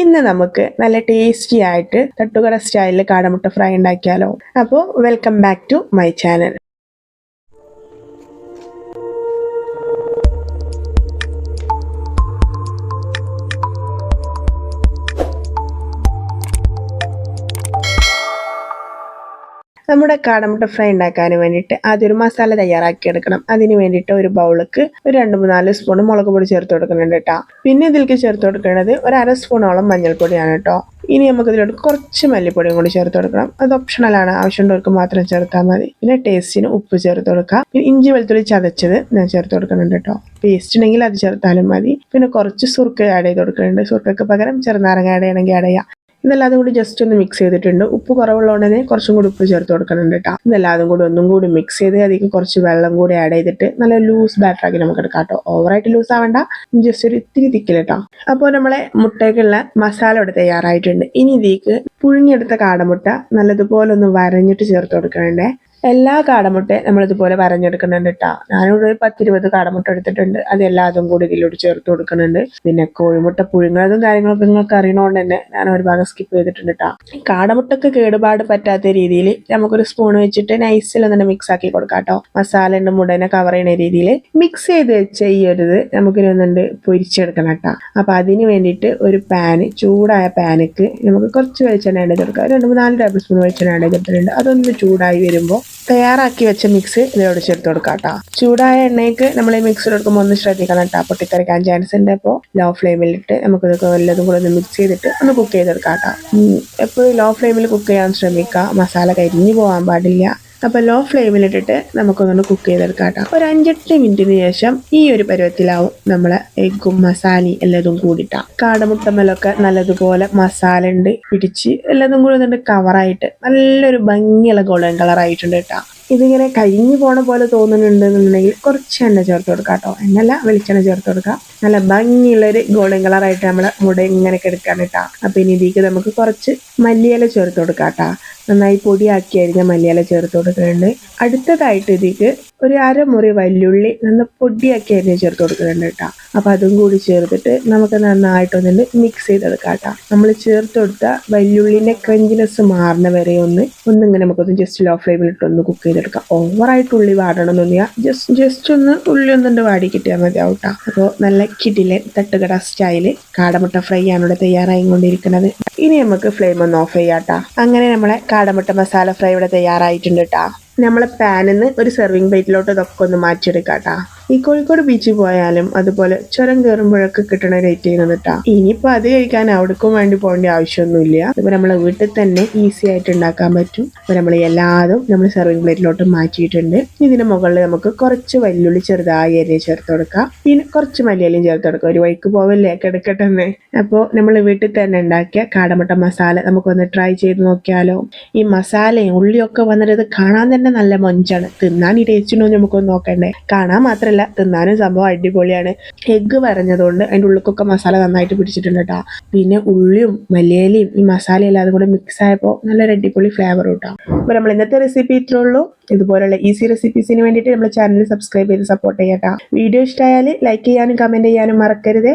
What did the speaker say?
ഇന്ന് നമുക്ക് നല്ല ടേസ്റ്റി ആയിട്ട് തട്ടുകട സ്റ്റൈലിൽ കാടമുട്ട ഫ്രൈ ഉണ്ടാക്കിയാലോ. അപ്പോൾ welcome back to my channel നമ്മുടെ കാടമുട്ട ഫ്രൈ ഉണ്ടാക്കാൻ വേണ്ടിയിട്ട് ആദ്യം ഒരു മസാല തയ്യാറാക്കി എടുക്കണം. അതിന് വേണ്ടിയിട്ട് ഒരു ബൗളിക്ക് ഒരു രണ്ട് മൂന്നാൽ സ്പൂൺ മുളക് പൊടി ചേർത്ത് കൊടുക്കുന്നുണ്ട് കേട്ടോ പിന്നെ ഇതിലേക്ക് ചേർത്ത് കൊടുക്കേണ്ടത് ഒരു അര സ്പൂണോളം മഞ്ഞൾപ്പൊടിയാണ് കേട്ടോ ഇനി നമുക്ക് ഇതിലോട്ട് കുറച്ച് മല്ലിപ്പൊടിയും കൂടി ചേർത്ത് കൊടുക്കണം. അത് ഓപ്ഷണലാണ് ആവശ്യമുള്ളവർക്ക് മാത്രം ചേർത്താൽ മതി. പിന്നെ ടേസ്റ്റിന് ഉപ്പ് ചേർത്ത് കൊടുക്കാം പിന്നെ ഇഞ്ചി വെളുത്തുള്ളി ചതച്ചത് ഞാൻ ചേർത്ത് കൊടുക്കുന്നുണ്ട് കേട്ടോ പേസ്റ്റ് ഉണ്ടെങ്കിൽ അത് ചേർത്താലും മതി. പിന്നെ കുറച്ച് സുർക്ക ആഡ് ചെയ്ത് കൊടുക്കുന്നുണ്ട്. സുർക്കയ്ക്ക് പകരം ചെറുനാരങ്ങ ആഡ് ചെയ്യണമെങ്കിൽ ആഡ് ചെയ്യാം. ഇതെല്ലാതും കൂടി ജസ്റ്റ് ഒന്ന് മിക്സ് ചെയ്തിട്ടുണ്ട്. ഉപ്പ് കുറവുള്ളതുകൊണ്ട് തന്നെ കുറച്ചും കൂടി ഉപ്പ് ചേർത്ത് കൊടുക്കുന്നുണ്ട് കേട്ടോ ഇതെല്ലാതും കൂടി ഒന്നും കൂടി മിക്സ് ചെയ്ത് അതിലേക്ക് കുറച്ച് വെള്ളം കൂടി ആഡ് ചെയ്തിട്ട് നല്ല ലൂസ് ബാറ്റർ ആക്കി നമുക്ക് എടുക്കാം കേട്ടോ ഓവറായിട്ട് ലൂസ് ആവണ്ട. ജസ്റ്റ് ഒരു ഇത്തിരി തിക്കിൽ കേട്ടോ അപ്പോൾ നമ്മളെ മുട്ടയ്ക്കുള്ള മസാല ഇവിടെ തയ്യാറായിട്ടുണ്ട്. ഇനി ഇതിലേക്ക് പുഴുങ്ങിയെടുത്ത കാടമുട്ട നല്ലതുപോലെ ഒന്ന് വരഞ്ഞിട്ട് ചേർത്ത് കൊടുക്കണേ എല്ലാ കാടമുട്ടയും നമ്മളിതുപോലെ വരഞ്ഞെടുക്കുന്നുണ്ട് കേട്ടോ ഞാനിവിടെ ഒരു പത്തിരുപത് കാടമുട്ട എടുത്തിട്ടുണ്ട്. അത് എല്ലാതും കൂടി ഇതിലോട്ട് ചേർത്ത് കൊടുക്കുന്നുണ്ട്. പിന്നെ കോഴിമുട്ട പുഴുങ്ങുന്നതും കാര്യങ്ങളൊക്കെ നിങ്ങൾക്ക് അറിയണോണ്ട് തന്നെ ഞാൻ ഒരു ഭാഗം സ്കിപ്പ് ചെയ്തിട്ടുണ്ട് കേട്ടോ കാടമുട്ടക്ക് കേടുപാട് പറ്റാത്ത രീതിയിൽ നമുക്കൊരു സ്പൂൺ വെച്ചിട്ട് നൈസിൽ ഒന്ന് മിക്സ് ആക്കി കൊടുക്കാം കേട്ടോ മസാല ഉണ്ട് മുടനെ കവർ ചെയ്യുന്ന രീതിയിൽ മിക്സ് ചെയ്ത് വെച്ച ഈ ഒരു ഇത് നമുക്കിനൊന്നുണ്ട് പൊരിച്ചെടുക്കണം കേട്ടോ അപ്പൊ അതിന് വേണ്ടിയിട്ട് ഒരു പാന് ചൂടായ പാനക്ക് നമുക്ക് കുറച്ച് വെളിച്ചെണ്ണ ആഡ് കൊടുക്കാം. രണ്ട് മൂന്ന് നാല് ടേബിൾ സ്പൂൺ വെളിച്ചെണ്ണ ആഡ് കൊടുത്തിട്ടുണ്ട് അതൊന്ന് ചൂടായി വരുമ്പോൾ തയ്യാറാക്കി വെച്ച മിക്സ് ഇതിലോട് ചേർത്ത് കൊടുക്കാം കേട്ടോ ചൂടായ എണ്ണയ്ക്ക് നമ്മൾ ഈ മിക്സ് എടുക്കുമ്പോൾ ഒന്ന് ശ്രദ്ധിക്കണം കേട്ടോ പൊട്ടിത്തെറിക്കാൻ ചാൻസ് ഉണ്ട് അപ്പോൾ ലോ ഫ്ലെയിമിലിട്ട് നമുക്ക് ഇതൊക്കെ വല്ലതും കൂടെ ഒന്ന് മിക്സ് ചെയ്തിട്ട് ഒന്ന് കുക്ക് ചെയ്തെടുക്കാം കേട്ടോ എപ്പോഴും ലോ ഫ്ലെയിമിൽ കുക്ക് ചെയ്യാൻ ശ്രമിക്കുക. മസാല കരിഞ്ഞു പോകാൻ പാടില്ല. അപ്പോൾ ലോ ഫ്ലെയിമിലിട്ടിട്ട് നമുക്കൊന്ന് കുക്ക് ചെയ്തെടുക്കാം ഒരു അഞ്ചെട്ട് മിനിറ്റിന് ശേഷം ഈ ഒരു പരുവത്തിലാവും നമ്മളെ എഗ്ഗും മസാലയും എല്ലാതും കൂടിയിട്ടാ. കാടമുട്ടമ്മലൊക്കെ നല്ലതുപോലെ മസാല ഉണ്ട് പിടിച്ച് എല്ലാതും കൂടി എന്നിട്ട് കവറായിട്ട് നല്ലൊരു ഭംഗിയുള്ള ഗോൾഡൻ കളർ ആയിട്ടുണ്ട് കേട്ടോ. ഇതിങ്ങനെ കരിഞ്ഞു പോണ പോലെ തോന്നുന്നുണ്ടെന്നുണ്ടെങ്കിൽ കുറച്ച് എണ്ണ ചേർത്ത് കൊടുക്കാം കേട്ടോ. എണ്ണല്ല വെളിച്ചെണ്ണ ചേർത്ത് കൊടുക്കാം. നല്ല ഭംഗിയുള്ളൊരു ഗോൾഡൻ കളറായിട്ട് നമ്മൾ മുട ഇങ്ങനെ കെടുക്കാൻ കേട്ടോ. അപ്പം ഇനി ഇതിലേക്ക് നമുക്ക് കുറച്ച് മല്ലിയില ചേർത്ത് കൊടുക്കാം കേട്ടോ. നന്നായി പൊടിയാക്കിയായിരിക്കാം മല്ലിയില ചേർത്ത് കൊടുക്കേണ്ടത് അടുത്തതായിട്ട് ഇതിക്ക് ഒരു അരമുറി വല്യുള്ളി നന്ന പൊടിയാക്കി അരിഞ്ഞ് ചേർത്ത് കൊടുക്കുന്നുണ്ട് കേട്ടോ. അപ്പോൾ അതും കൂടി ചേർത്തിട്ട് നമുക്ക് നന്നായിട്ടൊന്ന് മിക്സ് ചെയ്തെടുക്കാം കേട്ടോ. നമ്മൾ ചേർത്ത് കൊടുത്ത വല്യുള്ളിന്റെ ക്രഞ്ചിനെസ് മാറുന്ന വരെ ഒന്ന് ഒന്നിങ്ങനെ നമുക്കൊന്ന് ജസ്റ്റ് ലോ ഫ്ലെയിമിൽ ഒന്ന് കുക്ക് ചെയ്തെടുക്കാം. ഓവറായിട്ട് ഉള്ളി വാടണമെന്നൊന്നുമില്ല ജസ്റ്റ് ജസ്റ്റ് ഒന്ന് ഉള്ളി ഒന്നുണ്ട് വാടി കിട്ടിയാൽ മതിയാവും കേട്ടോ. അപ്പോൾ നല്ല കിടിലെ തട്ടുകട സ്റ്റൈൽ കാടമുട്ട ഫ്രൈ ആണ് ഇവിടെ തയ്യാറായി കൊണ്ടിരിക്കുന്നത് ഇനി നമുക്ക് ഫ്ലെയിം ഒന്ന് ഓഫ് ചെയ്യാം കേട്ടോ. അങ്ങനെ നമ്മളെ കാടമുട്ട മസാല ഫ്രൈ ഇവിടെ തയ്യാറായിട്ടുണ്ട് കേട്ടോ നമ്മളെ പാനിൽ നിന്ന് ഒരു സെർവിങ് പ്ലേറ്റിലോട്ട് ഇതൊക്കെ ഒന്ന് മാറ്റിയെടുക്കാം കേട്ടോ ഈ കോഴിക്കോട് ബീച്ചിൽ പോയാലും അതുപോലെ ചുരം കയറുമ്പോഴൊക്കെ കിട്ടണ റേറ്റ് ചെയ്യുന്നത് കേട്ടോ ഇനിയിപ്പോൾ അത് കഴിക്കാൻ അവിടേക്കും വേണ്ടി പോകേണ്ട ആവശ്യമൊന്നുമില്ല. ഇപ്പോൾ നമ്മളെ വീട്ടിൽ തന്നെ ഈസി ആയിട്ട് ഉണ്ടാക്കാൻ പറ്റും. അപ്പോൾ നമ്മൾ എല്ലാതും നമ്മൾ സെർവിങ് പ്ലേറ്റിലോട്ട് മാറ്റിയിട്ടുണ്ട്. ഇതിന് മുകളിൽ നമുക്ക് കുറച്ച് വല്ലുള്ളി ചെറുതായി അരി ചേർത്ത് കൊടുക്കാം. പിന്നെ കുറച്ച് മല്ലിയിലും ചേർത്ത് കൊടുക്കാം. ഒരു വഴിക്ക് പോവല്ലേ? കിടക്കട്ടെ അപ്പോ അപ്പോൾ നമ്മൾ വീട്ടിൽ തന്നെ ഉണ്ടാക്കിയ കാടമുട്ട മസാല നമുക്കൊന്ന് ട്രൈ ചെയ്ത് നോക്കിയാലോ. ഈ മസാലയും ഉള്ളിയൊക്കെ വന്നിട്ട് കാണാൻ തന്നെ നല്ല മൊഞ്ചാണ്. തിന്നാൻ ഈ ടേസ്റ്റിനൊന്നും നമുക്കൊന്ന് നോക്കണ്ടേ. കാണാൻ മാത്രമല്ല തിന്നാനും സംഭവം അടിപൊളിയാണ്. എഗ്ഗ് വരഞ്ഞതുകൊണ്ട് അതിന്റെ ഉള്ളിക്കൊക്കെ മസാല നന്നായിട്ട് പിടിച്ചിട്ടുണ്ട് കേട്ടോ പിന്നെ ഉള്ളിയും മല്ലിയിലയും ഈ മസാല എല്ലാം കൂടെ മിക്സ് ആയപ്പോൾ നല്ലൊരു അടിപൊളി ഫ്ലേവർ കിട്ടാം അപ്പോൾ നമ്മൾ ഇന്നത്തെ റെസിപ്പി ഇത്രേ ഉള്ളൂ. ഇതുപോലുള്ള ഈസി റെസിപ്പീസിന് വേണ്ടിയിട്ട് നമ്മൾ ചാനൽ സബ്സ്ക്രൈബ് ചെയ്ത് സപ്പോർട്ട് ചെയ്യാം വീഡിയോ ഇഷ്ടമായാൽ ലൈക്ക് ചെയ്യാനും കമന്റ് ചെയ്യാനും മറക്കരുത്.